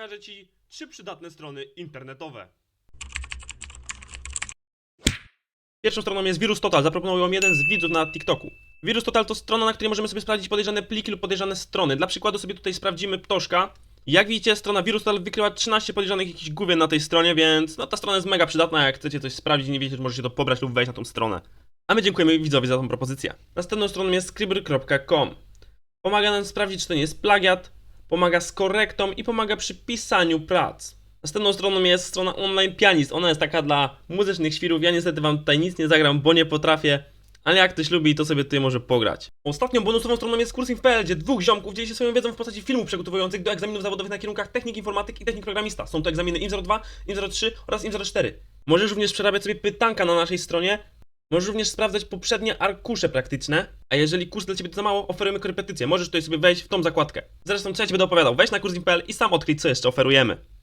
pokażę Ci trzy przydatne strony internetowe. Pierwszą stroną jest Wirus Total, zaproponował ją jeden z widzów na TikToku. Wirus Total to strona, na której możemy sobie sprawdzić podejrzane pliki lub podejrzane strony. Dla przykładu sobie tutaj sprawdzimy Ptoszka. Jak widzicie, strona Wirus Total wykryła 13 podejrzanych jakichś główien na tej stronie, więc no ta strona jest mega przydatna, jak chcecie coś sprawdzić nie wiecie, możecie to pobrać lub wejść na tą stronę. A my dziękujemy widzowi za tą propozycję. Następną stroną jest scribr.com. Pomaga nam sprawdzić, czy to nie jest plagiat, pomaga z korektą i pomaga przy pisaniu prac. Następną stroną jest strona Online Pianist. Ona jest taka dla muzycznych świrów. Ja niestety wam tutaj nic nie zagram, bo nie potrafię. Ale jak ktoś lubi, to sobie tutaj może pograć. Ostatnią bonusową stroną jest Kursinf.pl, gdzie dwóch ziomków dzieli się swoją wiedzą w postaci filmów przygotowujących do egzaminów zawodowych na kierunkach technik informatyk i technik programista. Są to egzaminy IM02, IM03 oraz IM04. Możesz również przerabiać sobie pytanka na naszej stronie. Możesz również sprawdzać poprzednie arkusze praktyczne, a jeżeli kurs dla Ciebie to za mało, oferujemy korepetycję. Możesz tutaj sobie wejść w tą zakładkę. Zresztą co ja Ci będę opowiadał, weź na kursinf.pl i sam odkryj co jeszcze oferujemy.